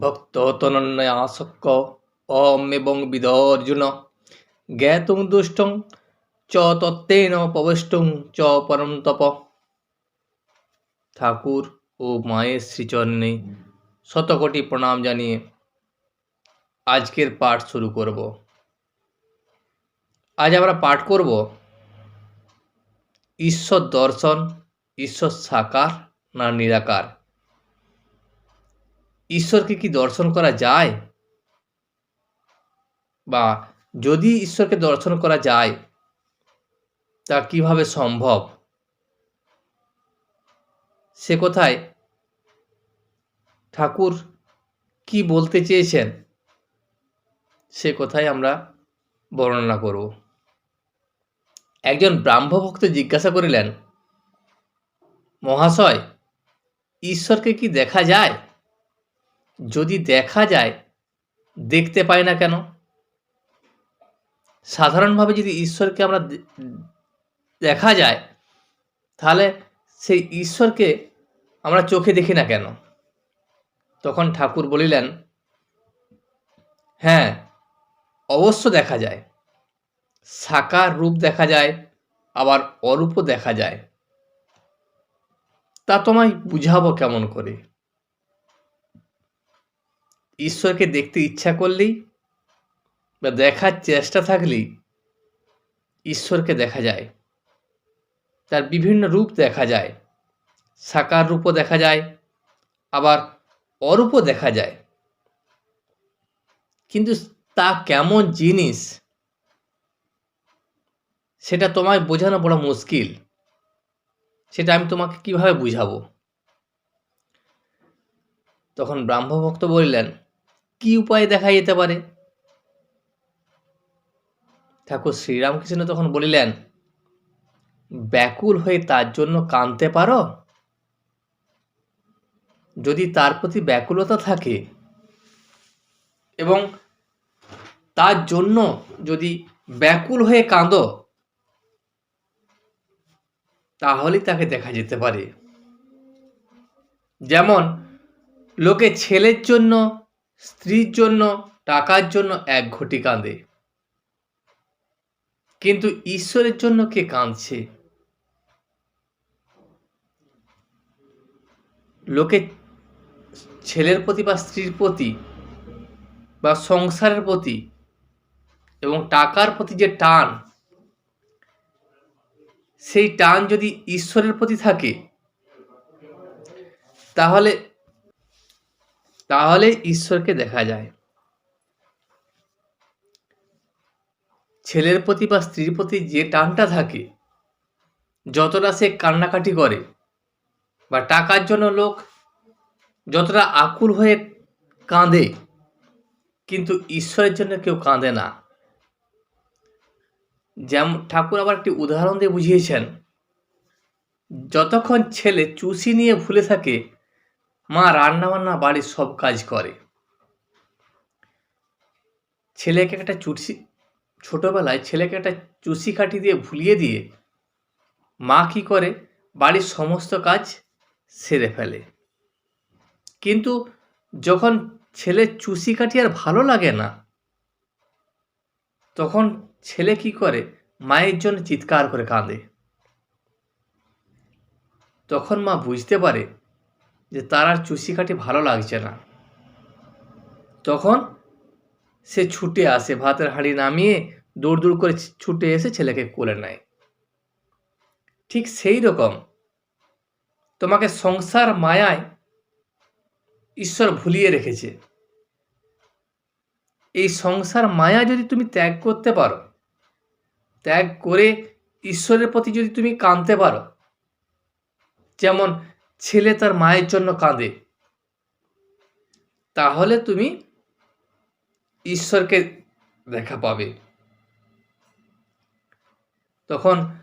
ভক্ততনন্যয়াসক্য অম এবং বিদর্জুন। জ্ঞাতুং দুষ্টং, চ তত্ত্বেন প্রবিষ্টং চ পরম তপ। ঠাকুর ও মায়ের শ্রীচরণে শতকোটি প্রণাম জানিয়ে আজকের পাঠ শুরু করব। আজ আমরা পাঠ করব ঈশ্বর দর্শন, ঈশ্বর সাকার না নিরাকার। ঈশ্বরকে কি দর্শন করা যায়? বা যদি ঈশ্বরকে দর্শন করা যায়, তা কীভাবে সম্ভব? সে কোথায় ঠাকুর কি বলতে চেয়েছেন? সে কোথায় আমরা বর্ণনা করব। একজন ব্রাহ্মভক্ত জিজ্ঞাসা করিলেন, মহাশয়, ঈশ্বরকে কি দেখা যায়? যদি দেখা যায়, দেখতে পাই না কেন? সাধারণভাবে যদি ঈশ্বরকে আমরা দেখা যায়, তাহলে সেই ঈশ্বরকে আমরা চোখে দেখি না কেন? তখন ঠাকুর বলিলেন হ্যাঁ অবশ্য দেখা যায়। সাকার রূপ দেখা যায়, আবার অরূপও দেখা যায়। তা তোমায় বুঝাবো কেমন করে? ঈশ্বরকে দেখতে ইচ্ছা করলেই বা দেখার চেষ্টা থাকলেই ঈশ্বরকে দেখা যায়। তার বিভিন্ন রূপ দেখা যায়। সাকার রূপও দেখা যায়, আবার অরূপও দেখা যায়। কিন্তু তা কেমন জিনিস, সেটা তোমায় বোঝানো বড় মুশকিল। সেটা আমি তোমাকে কীভাবে বুঝাবো? তখন ব্রাহ্মভক্ত বললেন কি উপায়ে দেখা যেতে পারে? ঠাকুর, শ্রীরামকৃষ্ণ তখন বলিলেন, ব্যাকুল হয়ে তার জন্য কাঁদতে পারো? যদি তার প্রতি ব্যাকুলতা থাকে এবং তার জন্য যদি ব্যাকুল হয়ে কাঁদো তাহলেই তাকে দেখা যেতে পারে। যেমন, লোকে ছেলের জন্য স্ত্রীর জন্য, টাকার জন্য এক ঘটি কাঁদে। কিন্তু ঈশ্বরের জন্য কে কাঁদছে? লোকে ছেলের প্রতি বা স্ত্রীর প্রতি বা সংসারের প্রতি এবং টাকার প্রতি যে টান, সেই টান যদি ঈশ্বরের প্রতি থাকে, তাহলে তাহলে ঈশ্বরকে দেখা যায়। ছেলের প্রতি বা স্ত্রীর প্রতি যে টানটা থাকে, যতটা সে কান্নাকাটি করে বা টাকার জন্য লোক যতটা আকুল হয়ে কাঁদে, কিন্তু ঈশ্বরের জন্য কেউ কাঁদে না। যেমন ঠাকুর আবার একটি উদাহরণ দিয়ে বুঝিয়েছেন, যতক্ষণ ছেলে চুষি নিয়ে ভুলে থাকে মা রান্নাবান্না বাড়ির সব কাজ করে। ছেলেকে একটা চুষি ছোটবেলায় ছেলেকে একটা চুষি কাঠি দিয়ে ভুলিয়ে দিয়ে মা কি করে? বাড়ির সমস্ত কাজ সেরে ফেলে। কিন্তু যখন ছেলে চুষি কাঠি আর ভালো লাগে না, তখন ছেলে কি করে? মায়ের জন্য চিৎকার করে কাঁদে। তখন মা বুঝতে পারে যে তার আর চুষি কাঠি ভালো লাগছে না। তখন সে ছুটে আসে, ভাতের হাঁড়ি নামিয়ে দৌড় দৌড় করে ছুটে এসে ছেলেকে কোলে নেয়। ঠিক সেই রকম তোমাকে সংসার মায়ায় ঈশ্বর ভুলিয়ে রেখেছে। এই সংসার মায়া যদি তুমি ত্যাগ করতে পারো, ত্যাগ করে ঈশ্বরের প্রতি যদি তুমি কাঁদতে পারো, যেমন ছেলে তার মায়ের জন্য কাঁদে। তাহলে তুমি ঈশ্বরকে দেখা পাবে। তখন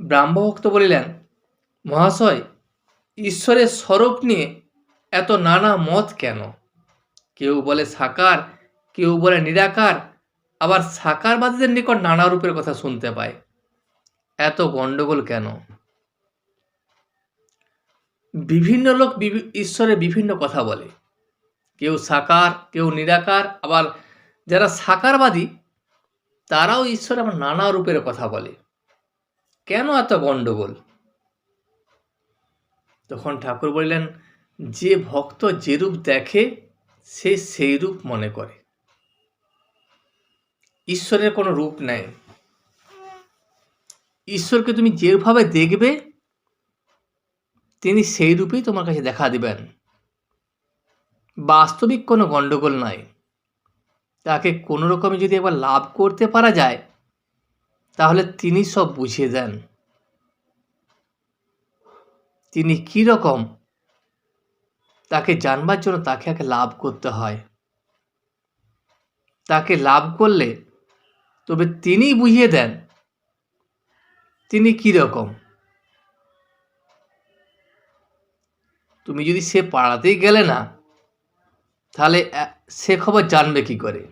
ব্রাহ্মভক্ত বলিলেন, মহাশয়, ঈশ্বরের স্বরূপ নিয়ে এত নানা মত কেন? কেউ বলে সাকার, কেউ বলে নিরাকার, আবার সাকারবাদীদের নিকট নানা রূপের কথা শুনতে পায়। এত গণ্ডগোল কেন? বিভিন্ন লোক ঈশ্বরের বিভিন্ন কথা বলে। কেউ সাকার, কেউ নিরাকার, আবার যারা সাকারবাদী, তারাও ঈশ্বর আবার নানা রূপের কথা বলে। কেন এত গণ্ডগোল তখন ঠাকুর বললেন, যে ভক্ত যে রূপ দেখে, সে সেই রূপ মনে করে। ঈশ্বরের কোনো রূপ নেই। ঈশ্বরকে তুমি যেভাবে দেখবে তিনি সেই রূপেই তোমার কাছে দেখা দিবেন। বাস্তবিক কোনো গণ্ডগোল নাই। তাকে কোনো রকমে যদি একবার লাভ করতে পারা যায়, তাহলে তিনি সব বুঝিয়ে দেন। তিনি কী রকম? তাকে জানবার জন্য তাকে আগে লাভ করতে হয়। তাকে লাভ করলে তবে তিনি বুঝিয়ে দেন। তিনি কী রকম? তুমি যদি সে পাড়াতেই গেলে না, তাহলে সে খবর জানবে কি করে?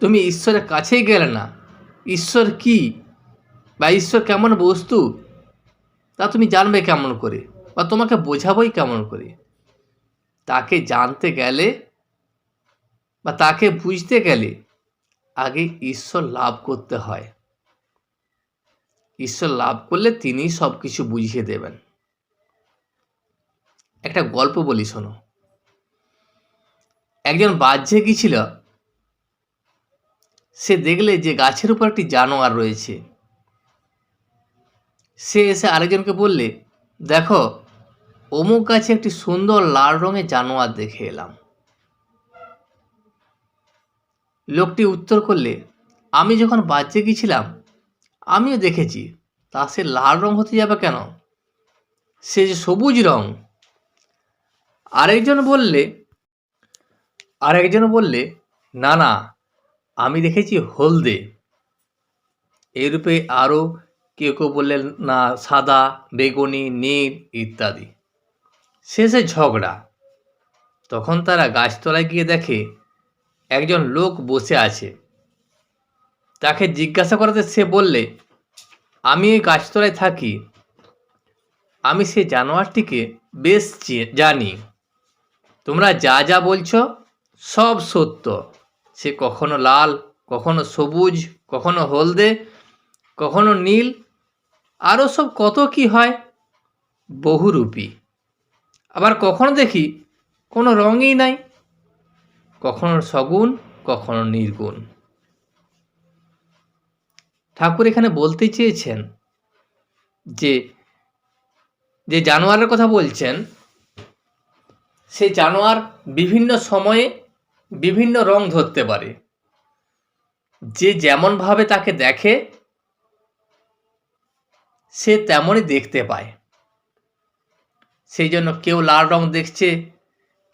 তুমি ঈশ্বরের কাছেই গেলে না। ঈশ্বর কি বা ঈশ্বর কেমন বস্তু, তা তুমি জানবে কেমন করে বা তোমাকে বোঝাবোই কেমন করে। তাকে জানতে গেলে বা তাকে বুঝতে গেলে আগে ঈশ্বর লাভ করতে হয়। ঈশ্বর লাভ করলে তিনি সব কিছু বুঝিয়ে দেবেন। একটা গল্প বলি, শোনো। একজন বাহ্যে গিয়েছিল সে দেখলে যে গাছের উপর একটি জানোয়ার রয়েছে। সে এসে আরেকজনকে বললে, দেখো, অমুক গাছে একটি সুন্দর লাল রঙের জানোয়ার দেখে এলাম। লোকটি উত্তর করলে, আমি যখন বাচ্চা গিয়েছিলাম আমিও দেখেছি। তা সে লাল রং হতে যাবে কেন? সে যে সবুজ রং আরেকজন বললে আরেকজন বললে, না না, আমি দেখেছি হলদে। এরূপে আরও কেউ কেউ বললেন, না, সাদা, বেগুনি, নীল ইত্যাদি। শেষে ঝগড়া। তখন তারা গাছতলায় গিয়ে দেখে একজন লোক বসে আছে। তাকে জিজ্ঞাসা করাতে সে বললে, আমি এই গাছতলায় থাকি। আমি সে জানোয়ারটিকে বেশ জানি। তোমরা যা যা বলছো, সব সত্য। সে কখনো লাল, কখনো সবুজ, কখনো হলদে, কখনো নীল আরও সব কত কি হয়, বহুরূপী। আবার কখনো দেখি কোনো রঙই নাই, কখনো সগুণ, কখনো নির্গুণ। ঠাকুর এখানে বলতে চেয়েছেন যে যে জানোয়ারের কথা বলছেন সেই জানোয়ার বিভিন্ন সময়ে বিভিন্ন রং ধরতে পারে। যে যেমনভাবে তাকে দেখে, সে তেমনই দেখতে পায়। সেই জন্য কেউ লাল রং দেখছে,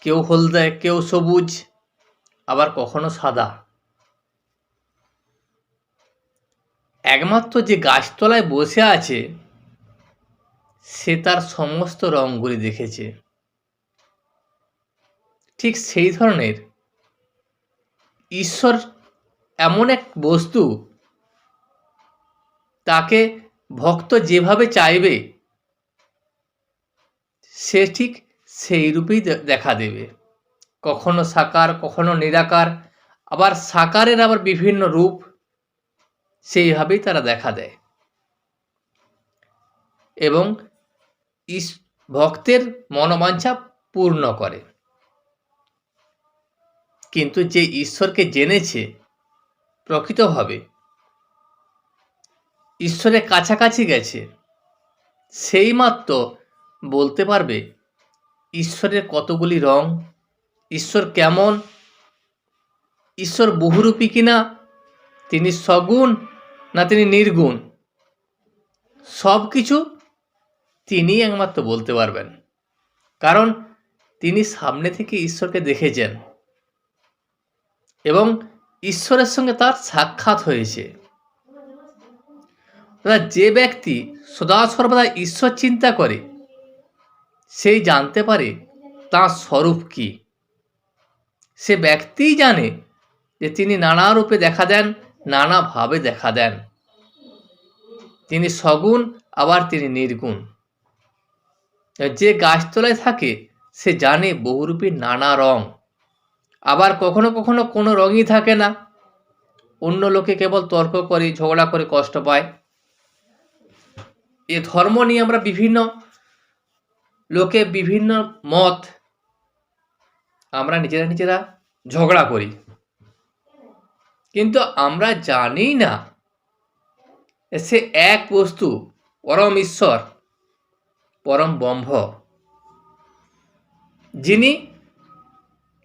কেউ হলদে, কেউ সবুজ, আবার কখনো সাদা। একমাত্র যে গাছতলায় বসে আছে, সে তার সমস্ত রঙগুলি দেখেছে। ঠিক সেই ধরনের ঈশ্বর এমন এক বস্তু তাকে ভক্ত যেভাবে চাইবে, সে ঠিক সেই রূপেই দেখা দেবে। কখনো সাকার, কখনো নিরাকার, আবার সাকারের আবার বিভিন্ন রূপ, সেইভাবেই তারা দেখা দেয়। এবং ভক্তের মনোবাঞ্ছা পূর্ণ করে। কিন্তু যে ঈশ্বরকে জেনেছে প্রকৃতভাবে ঈশ্বরের কাছাকাছি গেছে। সেই মাত্র বলতে পারবে, ঈশ্বরের কতগুলি রং, ঈশ্বর কেমন, ঈশ্বর বহুরূপী কিনা, তিনি সগুণ না তিনি নির্গুণ? সব কিছু তিনি একমাত্র বলতে পারবেন। কারণ তিনি সামনে থেকে ঈশ্বরকে দেখেছেন। ঈশ্বরের সঙ্গে তার সাক্ষাৎ হয়েছে। যে ব্যক্তি সদা সর্বদা ঈশ্বর চিন্তা করে, সেই জানতে পারে তার স্বরূপ কি। সে ব্যক্তিই জানে যে তিনি নানা রূপে দেখা দেন নানাভাবে দেখা দেন। তিনি সগুণ, আবার তিনি নির্গুণ। যে গাছতলায় থাকে, সে জানে বহুরূপী নানা রং। আবার কখনো কখনো কোনো রঙই থাকে না। অন্য লোকে কেবল তর্ক করে, ঝগড়া করে কষ্ট পায়। এ ধর্ম নিয়ে আমরা বিভিন্ন লোকে বিভিন্ন মত আমরা নিজেরা নিজেরা ঝগড়া করি। কিন্তু আমরা জানি না সে এক বস্তু, পরম ঈশ্বর, পরম ব্রহ্ম, যিনি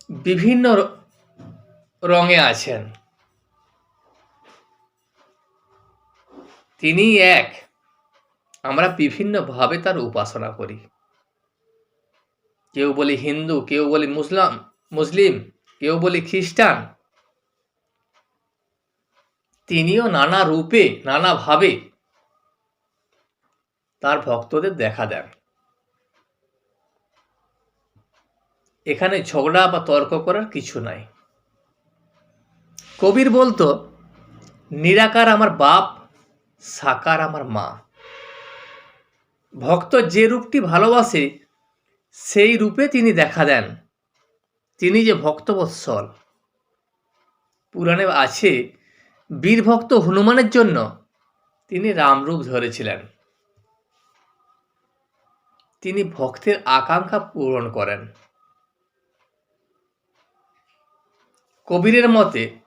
বিভিন্ন রঙে আছেন। তিনি এক, আমরা বিভিন্নভাবে তার উপাসনা করি। কেউ বলি হিন্দু, কেউ বলি মুসলাম, মুসলিম, কেউ বলি খ্রিস্টান। তিনিও নানা রূপে নানাভাবে তার ভক্তদের দেখা দেন। এখানে ঝগড়া বা তর্ক করার কিছু নাই। কবির বলতো, নিরাকার আমার বাপ, সাকার আমার মা। ভক্ত যে রূপটি ভালোবাসে, সেই রূপে তিনি দেখা দেন। তিনি যে ভক্তবৎসল। পুরাণে আছে, বীরভক্ত হনুমানের জন্য তিনি রামরূপ ধরেছিলেন। তিনি ভক্তের আকাঙ্ক্ষা পূরণ করেন। কবিরের মতে,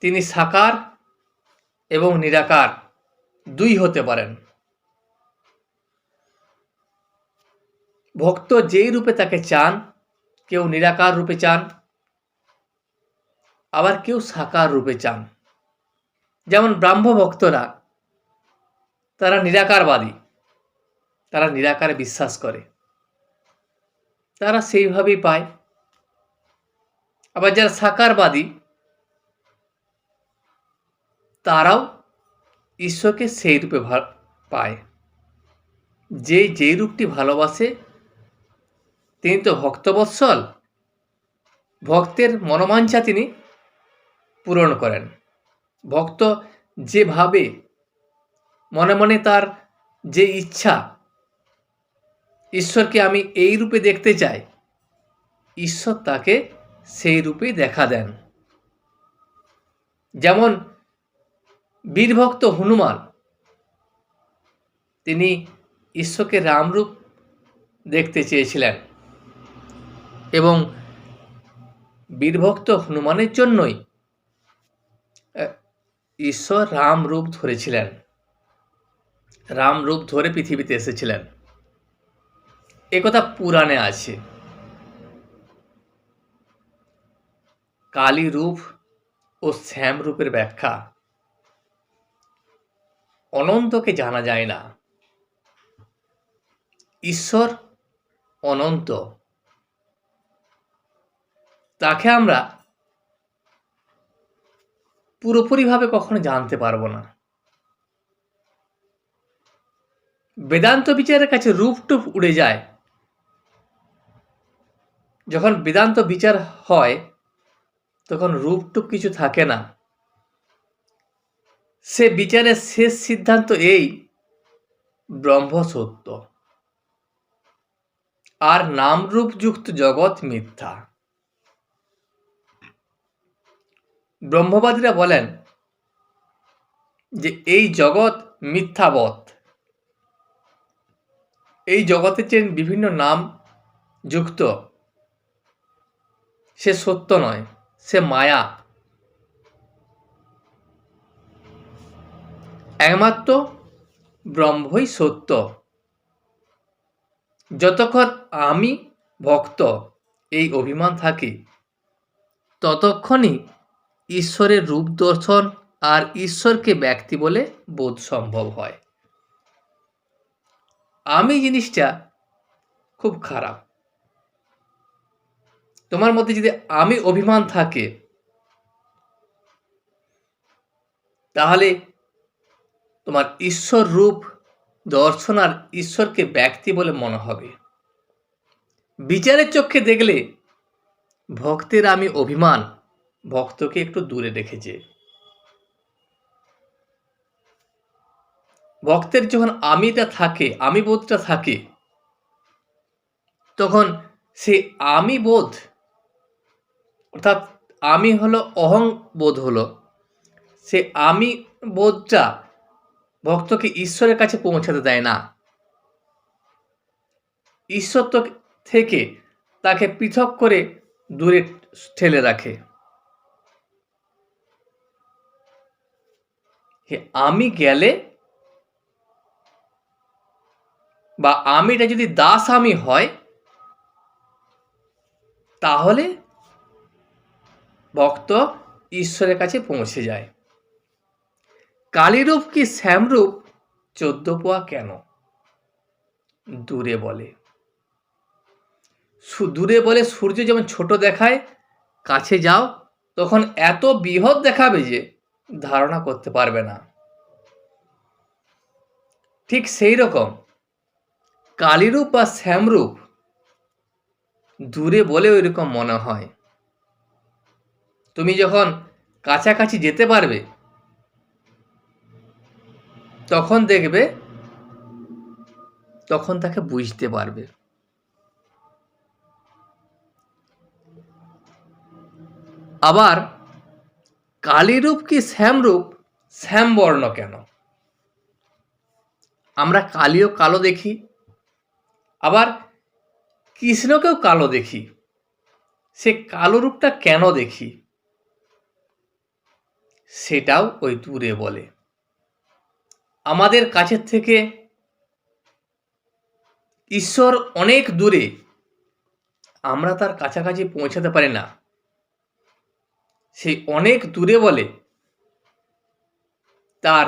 তিনি সাকার এবং নিরাকার দুই হতে পারেন। ভক্ত যেই রূপে তাকে চান, কেউ নিরাকার রূপে চান, আবার কেউ সাকার রূপে চান। যেমন ব্রাহ্ম ভক্তরা, তারা নিরাকারবাদী, তারা নিরাকারে বিশ্বাস করে। তারা সেইভাবেই পায়। আবার যারা সাকারবাদী, তারাও ঈশ্বরকে সেই রূপে পায়। যে যেই রূপটি ভালোবাসে, তিনি তো ভক্তবৎসল ভক্তের মনোমাঞ্ছা তিনি পূরণ করেন। ভক্ত যেভাবে মনে মনে তার যে ইচ্ছা, ঈশ্বরকে আমি এই রূপে দেখতে চাই, ঈশ্বর তাকে সেই রূপেই দেখা দেন। যেমন বীরভক্ত হনুমান, তিনি ঈশ্বরকে রামরূপ দেখতে চেয়েছিলেন এবং বীরভক্ত হনুমানের জন্যই ঈশ্বর রাম রূপ ধরেছিলেন। রাম রূপ ধরে পৃথিবীতে এসেছিলেন। একথা পুরাণে আছে। কালী রূপ ও শ্যাম রূপের ব্যাখ্যা। অনন্তকে জানা যায় না। ঈশ্বর অনন্ত। তাকে আমরা পুরোপুরিভাবে কখনো জানতে পারব না। বেদান্ত বিচারের কাছে রূপটুপ উড়ে যায়। যখন বেদান্ত বিচার হয় তখন রূপটুপ কিছু থাকে না। সে বিচারের শেষ সিদ্ধান্ত এই ব্রহ্ম সত্য আর নামরূপযুক্ত জগৎ মিথ্যা। ব্রহ্মবাদীরা বলেন যে এই জগৎ মিথ্যাবৎ। এই জগতের যে বিভিন্ন নাম যুক্ত। সে সত্য নয়। সে মায়া। একমাত্র ব্রহ্মই সত্য। যতক্ষণ আমি ভক্ত, এই অভিমান থাকি, ততক্ষণই ঈশ্বরের রূপ দর্শন আর ঈশ্বরকে ব্যক্তি বলে বোধ সম্ভব হয়। আমি জিনিসটা খুব খারাপ। তোমার মধ্যে যদি আমি অভিমান থাকে, তাহলে তোমার ঈশ্বর রূপ দর্শন আর ঈশ্বরকে ব্যক্তি বলে মনে হবে। বিচারের চক্ষে দেখলে ভক্তের আমি অভিমান, ভক্তকে একটু দূরে রেখেছে। ভক্তের যখন আমিটা থাকে আমি বোধটা থাকে, তখন সে আমি বোধ অর্থাৎ আমি হলো অহং বোধ হলো। সে আমি বোধটা ভক্তকে ঈশ্বরের কাছে পৌঁছাতে দেয় না। ঈশ্বর থেকে তাকে পৃথক করে দূরে ঠেলে রাখে। আমি গেলে বা আমিটা যদি দাস আমি হয়, তাহলে ভক্ত ঈশ্বরের কাছে পৌঁছে যায়। কালীরূপ কি শ্যামরূপ? চোদ্দ পোয়া কেন? দূরে বলে। দূরে বলে সূর্য যেমন ছোট দেখায়, কাছে যাও, তখন এত বৃহৎ দেখাবে যে ধারণা করতে পারবে না। ঠিক সেই রকম, কালীরূপ বা শ্যামরূপ দূরে বলে ওই রকম মনে হয়। তুমি যখন কাছাকাছি যেতে পারবে, তখন দেখবে, তখন তাকে বুঝতে পারবে। আবার কালীরূপ কি শ্যামরূপ? শ্যামবর্ণ কেন? আমরা কালীও কালো দেখি, আবার কৃষ্ণকেও কালো দেখি। সে কালো রূপটা কেন দেখি? সেটাও ওই দূরে বলে। আমাদের কাছের থেকে ঈশ্বর অনেক দূরে, আমরা তার কাছাকাছি পৌঁছাতে পারি না। সেই অনেক দূরে বলে, তার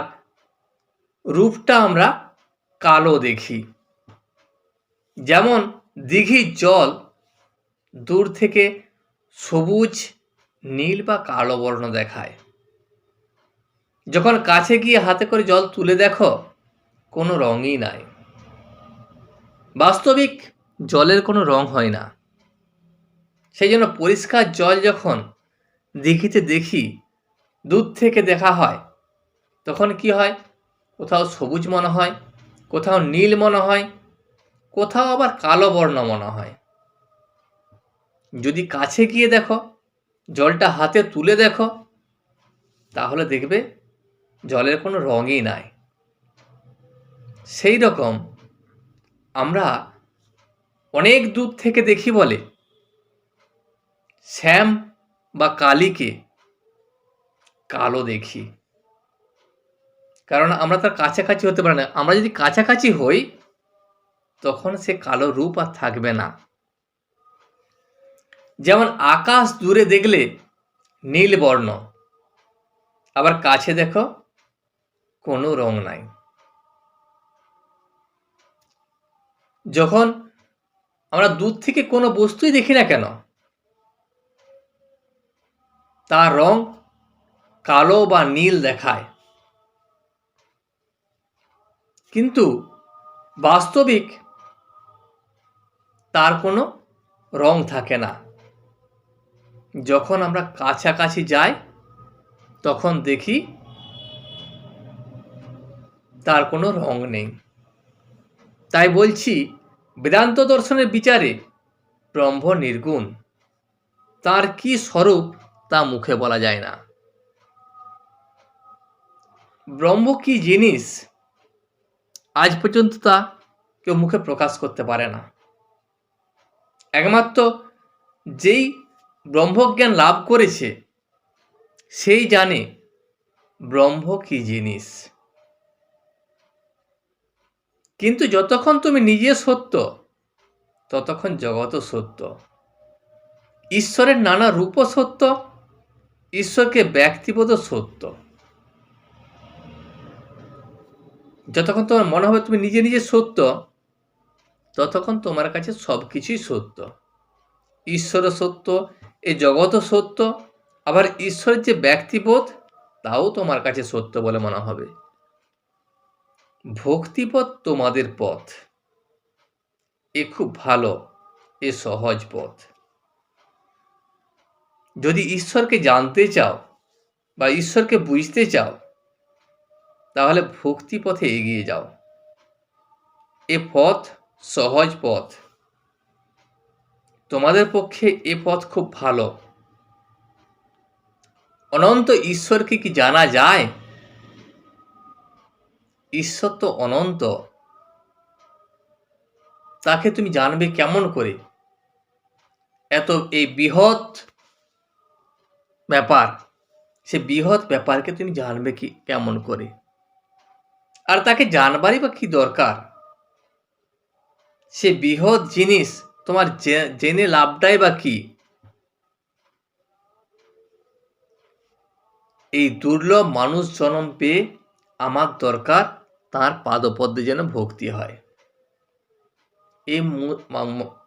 রূপটা আমরা কালো দেখি। যেমন দিঘির জল দূর থেকে সবুজ, নীল বা কালো বর্ণ দেখায়। যখন কাছে গিয়ে হাতে করে জল তুলে দেখো, কোনো রঙই নাই। বাস্তবিক জলের কোনো রং হয় না। সেই জন্য পরিষ্কার জল যখন দেখিতে দেখি, দূর থেকে দেখা হয়, তখন কি হয়? কোথাও সবুজ মনে হয়, কোথাও নীল মনে হয়, কোথাও আবার কালো বর্ণ মনে হয়। যদি কাছে গিয়ে দেখো, জলটা হাতে তুলে দেখো, তাহলে দেখবে জলের কোনো রঙই নাই। সেই রকম আমরা অনেক দূর থেকে দেখি বলে, শ্যাম বা কালীকে কালো দেখি। কারণ আমরা তার কাছাকাছি হতে পারি না। আমরা যদি কাছাকাছি হই, তখন সে কালো রূপ আর থাকবে না। যেমন আকাশ দূরে দেখলে নীল বর্ণ, আবার কাছে দেখো কোনো রং নাই। যখন আমরা দূর থেকে কোনো বস্তুই দেখি না কেন, তার রং কালো বা নীল দেখায়। কিন্তু বাস্তবিক তার কোনো রং থাকে না। যখন আমরা কাছাকাছি যাই, তখন দেখি তার কোনো রং নেই। তাই বলছি, বেদান্ত দর্শনের বিচারে ব্রহ্ম নির্গুণ। তার কি স্বরূপ তা মুখে বলা যায় না। ব্রহ্ম কি জিনিস আজ পর্যন্ত তা কেউ মুখে প্রকাশ করতে পারে না। একমাত্র যেই ব্রহ্মজ্ঞান লাভ করেছে, সেই জানে ব্রহ্ম কি জিনিস। কিন্তু যতক্ষণ তুমি নিজে সত্য, ততক্ষণ জগৎ সত্য। ঈশ্বরের নানা রূপ সত্য, ঈশ্বরকে ব্যক্তিগত সত্য। যতক্ষণ তোমার মনে হবে তুমি নিজে নিজে সত্য, ততক্ষণ তোমার কাছে সব কিছুই সত্য। ঈশ্বরও সত্য এই জগৎও সত্য, আবার ঈশ্বরের যে ব্যক্তিবোধ, তাও তোমার কাছে সত্য বলে মনে হবে। ভক্তিপথ তোমাদের পথ। এ খুব ভালো, এ সহজ পথ। যদি ঈশ্বরকে জানতে চাও বা ঈশ্বরকে বুঝতে চাও, তাহলে ভক্তি পথে এগিয়ে যাও। এ পথ সহজ পথ। তোমাদের পক্ষে এ পথ খুব ভালো। অনন্ত ঈশ্বরকে কি জানা যায়? ঈশ্বর তো অনন্ত। তাকে তুমি জানবে কেমন করে? এত এই বৃহৎ ব্যাপার, সে বৃহৎ ব্যাপারকে তুমি জানবে কি কেমন করে? আর তাকে জানবারই বা কি দরকার? সে বৃহৎ জিনিস, তোমার জেনে লাভটাই বা কি? এই দুর্লভ মানুষ জন্ম পেয়ে আমার দরকার তার পাদপদ্মে যেন ভক্তি হয়। এই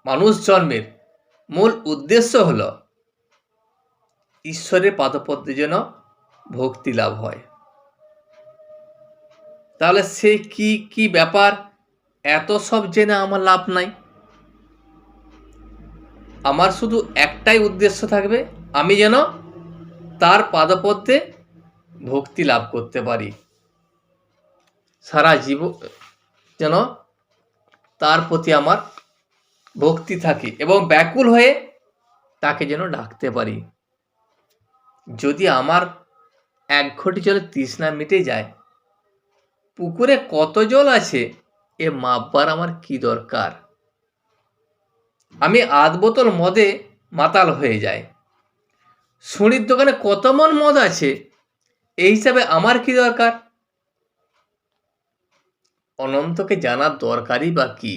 মানুষ জন্মের মূল উদ্দেশ্য হল ঈশ্বরের পাদপদ্মে যেন ভক্তি লাভ হয়। তাহলে সে কি কি ব্যাপার? এত সব জেনে আমার লাভ নাই। আমার শুধু একটাই উদ্দেশ্য থাকবে, আমি যেন তার পাদপদ্মে ভক্তি লাভ করতে পারি। সারা জীব, যেন তার প্রতি আমার ভক্তি থাকে এবং ব্যাকুল হয়ে তাকে যেন ডাকতে পারি। যদি আমার এক ঘটি জলে তৃষ্ণা মিটে যায়, পুকুরে কত জল আছে, এ মাপবার আমার কি দরকার? আমি আধ বোতল মদে মাতাল হয়ে যায় সুনির দোকানে কত মন মদ আছে, এই হিসাবে আমার কি দরকার? অনন্তকে জানার দরকারই বা কি?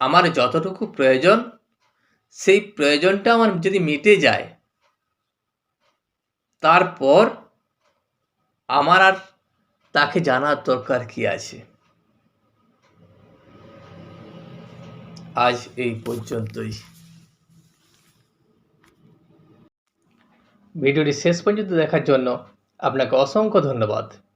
আমার যতটুকু প্রয়োজন, সেই প্রয়োজনটা আমার যদি মিটে যায়, তারপর আমার আর তাকে জানার দরকার কি আছে? আজ এই পর্যন্তই। ভিডিওটি শেষ পর্যন্ত দেখার জন্য আপনাকে অসংখ্য ধন্যবাদ।